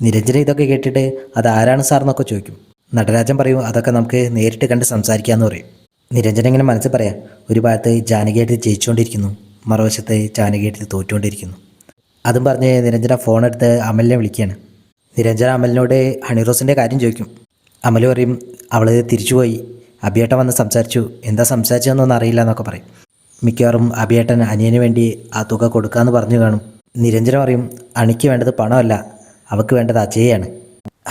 നിരഞ്ജന ഇതൊക്കെ കേട്ടിട്ട് അത് ആരാണ് സാർ എന്നൊക്കെ ചോദിക്കും. നടരാജൻ പറയും അതൊക്കെ നമുക്ക് നേരിട്ട് കണ്ട് സംസാരിക്കാമെന്ന് പറയും. നിരഞ്ജന ഇങ്ങനെ മനസ്സിൽ പറയാം ഒരു ഭാഗത്ത് ജാനകിയായിട്ട് ജയിച്ചുകൊണ്ടിരിക്കുന്നു മറുവശത്ത് ജാനകിയായിട്ട് തോറ്റുകൊണ്ടിരിക്കുന്നു. അതും പറഞ്ഞ് നിരഞ്ജന ഫോൺ എടുത്ത് അമലിനെ വിളിക്കുകയാണ് നിരഞ്ജന അമലിനോട് ഹണിറോസിന്റെ കാര്യം ചോദിക്കും. അമൽ പറയും അവൾ തിരിച്ചുപോയി. അഭിയേട്ടൻ വന്ന് സംസാരിച്ചു. എന്താ സംസാരിച്ചതെന്നൊന്നും അറിയില്ല എന്നൊക്കെ പറയും. മിക്കവാറും അഭിയേട്ടൻ അനിയന് വേണ്ടി ആ തുക കൊടുക്കാമെന്ന് പറഞ്ഞു കാണും. നിരഞ്ജന പറയും അണിക്ക് വേണ്ടത് പണമല്ല. അവൾക്ക് വേണ്ടത് അജയാണ്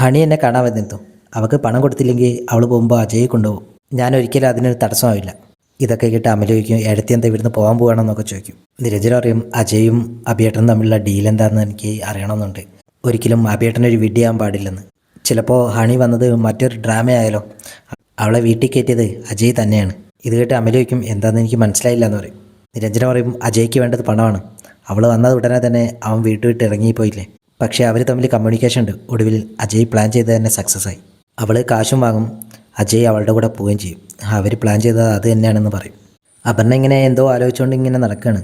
ഹണി എന്നെ കാണാൻ വന്നിരുന്നു. അവൾക്ക് പണം കൊടുത്തില്ലെങ്കിൽ അവൾ പോകുമ്പോൾ അജയെ കൊണ്ടുപോകും. ഞാൻ ഒരിക്കലും അതിനൊരു തടസ്സമാവില്ല. ഇതൊക്കെ കേട്ട് അമല ചോദിക്കും എടുത്തി എന്താ ഇവിടുന്ന് പോകാൻ പോകണമെന്നൊക്കെ ചോദിക്കും. നിരഞ്ജന അറിയും അജയും അഭിയേട്ടനും തമ്മിലുള്ള ഡീൽ എന്താണെന്ന് എനിക്ക് അറിയണമെന്നുണ്ട്. ഒരിക്കലും അഭിയേട്ടൻ ഒരു വിഡ്ഢിയാകാൻ പാടില്ലെന്ന്. ചിലപ്പോൾ ഹണി വന്നത് മറ്റൊരു ഡ്രാമയായാലോ. അവളെ വീട്ടിൽ കയറ്റിയത് അജയ് തന്നെയാണ്. ഇത് കേട്ട് അമല ചോദിക്കും എന്താണെന്ന് എനിക്ക് മനസ്സിലായില്ല എന്ന് പറയും. നിരഞ്ജന പറയും അജയ്ക്ക് വേണ്ടത് പണമാണ്. അവൾ വന്നത് ഉടനെ തന്നെ അവൻ വീട്ടു വിട്ട് ഇറങ്ങിപ്പോയില്ലേ? പക്ഷേ അവർ തമ്മിൽ കമ്മ്യൂണിക്കേഷൻ ഉണ്ട്. ഒടുവിൽ അജയ് പ്ലാൻ ചെയ്ത് തന്നെ സക്സസ് ആയി. അവൾ കാശും വാങ്ങും. അജയ് അവളുടെ കൂടെ പോവുകയും ചെയ്യും. അവർ പ്ലാൻ ചെയ്തത് അത് തന്നെയാണെന്ന് പറയും. അപർണ ഇങ്ങനെ എന്തോ ആലോചിച്ചുകൊണ്ട് ഇങ്ങനെ നടക്കുകയാണ്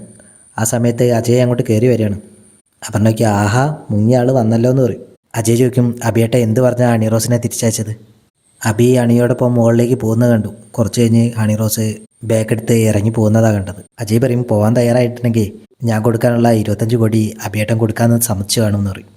ആ സമയത്ത് അജയ് അങ്ങോട്ട് കയറി വരികയാണ്. അപർണയ്ക്ക് ആഹാ മുങ്ങിയ ആൾ വന്നല്ലോ എന്ന് പറയും. അജയ് ചോദിക്കും അബിയേട്ട എന്ത് പറഞ്ഞാൽ അണിറോസിനെ തിരിച്ചയച്ചത്? അബി അണിയോടൊപ്പം മുകളിലേക്ക് പോകുന്നത് കണ്ടു. കുറച്ച് കഴിഞ്ഞ് ഹണിറോസ് ബാഗ് എടുത്ത് ഇറങ്ങി പോകുന്നതാണ് കണ്ടത്. അജയ് പറയും പോകാൻ തയ്യാറായിട്ടുണ്ടെങ്കിൽ ഞാൻ കൊടുക്കാനുള്ള ഇരുപത്തഞ്ച് കോടി അഭിയേട്ടം കൊടുക്കാമെന്ന് സമ്മതിച്ചു കാണുമെന്ന് പറയും.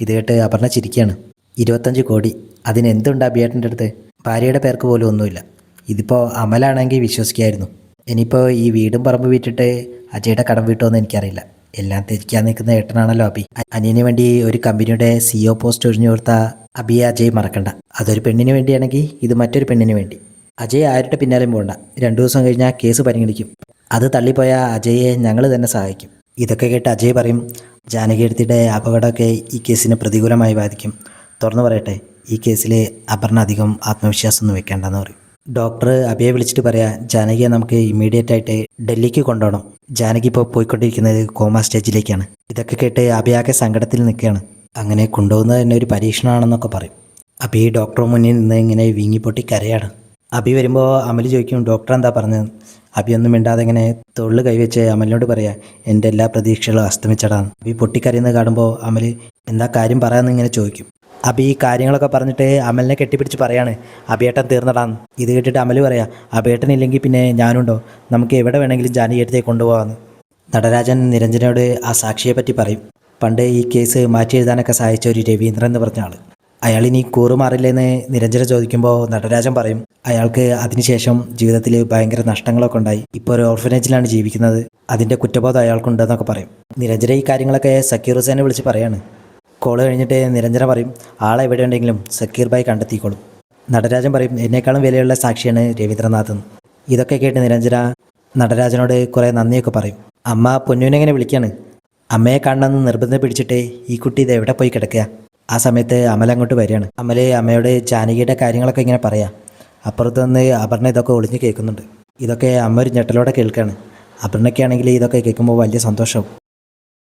ഇത് കേട്ട് അപർണ ചിരിക്കുകയാണ് ഇരുപത്തഞ്ച് കോടി? അതിനെന്തുണ്ട് അഭിയേട്ടന്റെ അടുത്ത്? ഭാര്യയുടെ പേർക്ക് പോലും ഒന്നുമില്ല. ഇതിപ്പോൾ അമലാണെങ്കിൽ വിശ്വസിക്കായിരുന്നു. ഇനിയിപ്പോൾ ഈ വീടും പറമ്പ് വിറ്റിട്ട് അജയുടെ കടം വീട്ടുമെന്ന് എനിക്കറിയില്ല. എല്ലാം തിരിക്കാൻ നിൽക്കുന്ന ഏട്ടനാണല്ലോ അബി അ- അനിയന് വേണ്ടി ഒരു കമ്പനിയുടെ സിഇഒ പോസ്റ്റ് ഒഴിഞ്ഞു കൊടുത്ത അബിയെ അജയ് മറക്കണ്ട. അതൊരു പെണ്ണിന് വേണ്ടിയാണെങ്കിൽ ഇത് മറ്റൊരു പെണ്ണിന് വേണ്ടി. അജയ് ആരുടെ പിന്നാലെയും പോകണ്ട രണ്ടു ദിവസം കഴിഞ്ഞാൽ കേസ് പരിഗണിക്കും. അത് തള്ളിപ്പോയ അജയെ ഞങ്ങൾ തന്നെ സഹായിക്കും. ഇതൊക്കെ കേട്ട് അജയ് പറയും ജാനകിയെടുത്തിയുടെ അപകടമൊക്കെ ഈ കേസിനെ പ്രതികൂലമായി ബാധിക്കും. തുറന്നു പറയട്ടെ ഈ കേസിൽ അപർണ അധികം ആത്മവിശ്വാസം ആത്മവിശ്വാസമൊന്നും വെക്കേണ്ടെന്ന് പറയും. ഡോക്ടർ അബിയെ വിളിച്ചിട്ട് പറയാം ജാനകിയെ നമുക്ക് ഇമ്മീഡിയറ്റ് ആയിട്ട് ഡൽഹിക്ക് കൊണ്ടുപോകണം. ജാനകി ഇപ്പോൾ പോയിക്കൊണ്ടിരിക്കുന്നത് കോമ സ്റ്റേജിലേക്കാണ്. ഇതൊക്കെ കേട്ട് അബിയാകെ സങ്കടത്തിൽ നിൽക്കുകയാണ്. അങ്ങനെ കൊണ്ടുപോകുന്നത് തന്നെ ഒരു പരീക്ഷണമാണെന്നൊക്കെ പറയും. അപ്പോൾ ഈ ഡോക്ടർ മുന്നിൽ നിന്ന് ഇങ്ങനെ വീങ്ങിപ്പൊട്ടി കരയാണ്. അബി വരുമ്പോൾ അമൽ ചോദിക്കും ഡോക്ടർ എന്താ പറഞ്ഞത് ഒന്നും മിണ്ടാതെ ഇങ്ങനെ തൊഴിൽ കൈവച്ച് അമലിനോട് പറയാം എന്റെ എല്ലാ പ്രതീക്ഷകളും അസ്തമിച്ചടാന്ന് അബി പൊട്ടിക്കരയുന്നത് കാണുമ്പോൾ അമൽ എന്താ കാര്യം പറയാമെന്ന് ഇങ്ങനെ ചോദിക്കും. അബി ഈ കാര്യങ്ങളൊക്കെ പറഞ്ഞിട്ട് അമലിനെ കെട്ടിപ്പിടിച്ച് പറയാണ് അബിയേട്ടൻ തീർന്നടാന്ന് ഇത് കേട്ടിട്ട് അമൽ പറയാ അബിയേട്ടൻ ഇല്ലെങ്കിൽ പിന്നെ ഞാനുണ്ടോ? നമുക്ക് എവിടെ വേണമെങ്കിലും ജാനകിയടുത്തേക്ക് കൊണ്ടുപോകാമെന്ന് നടരാജൻ നിരഞ്ജനോട് ആ സാക്ഷിയെ പറ്റി പറയും. പണ്ട് ഈ കേസ് മാറ്റി എഴുതാനൊക്കെ സഹായിച്ച ഒരു രവീന്ദ്രൻ എന്ന് പറഞ്ഞ ആൾ അയാൾ ഇനി കൂറുമാറില്ലെന്ന് നിരഞ്ജന ചോദിക്കുമ്പോൾ നടരാജൻ പറയും അയാൾക്ക് അതിനുശേഷം ജീവിതത്തിൽ ഭയങ്കര നഷ്ടങ്ങളൊക്കെ ഉണ്ടായി. ഇപ്പോൾ ഒരു ഓർഫനേജിലാണ് ജീവിക്കുന്നത്. അതിന്റെ കുറ്റബോധം അയാൾക്കുണ്ടെന്നൊക്കെ പറയും. നിരഞ്ജന ഈ കാര്യങ്ങളൊക്കെ സക്കീർ ഹുസൈനെ വിളിച്ച് പറയാണ്. കോൾ കഴിഞ്ഞിട്ട് നിരഞ്ജന പറയും ആളെ എവിടെ ഉണ്ടെങ്കിലും സക്കീർ ഭായി കണ്ടെത്തിക്കോളും. നടരാജൻ പറയും എന്നേക്കാളും വിലയുള്ള സാക്ഷിയാണ് രവീന്ദ്രനാഥ് ഇതൊക്കെ കേട്ട് നിരഞ്ജന നടരാജനോട് കുറേ നന്ദിയൊക്കെ പറയും. അമ്മ പൊന്നുവിനെങ്ങനെ വിളിക്കുകയാണ് അമ്മയെ കാണണമെന്ന് നിർബന്ധം പിടിച്ചിട്ട് ഈ കുട്ടി ഇത് എവിടെ പോയി കിടക്കുക? ആ സമയത്ത് അമൽ അങ്ങോട്ട് വരികയാണ്. അമല അമ്മയുടെ ജാനകിയുടെ കാര്യങ്ങളൊക്കെ ഇങ്ങനെ പറയാം. അപ്പുറത്ത് നിന്ന് അപർണ ഇതൊക്കെ ഒളിഞ്ഞ് കേൾക്കുന്നുണ്ട്. ഇതൊക്കെ അമ്മ ഒരു ഞെട്ടലോടെ കേൾക്കുകയാണ് അപർണയ്ക്കാണെങ്കിൽ ഇതൊക്കെ കേൾക്കുമ്പോൾ വലിയ സന്തോഷവും.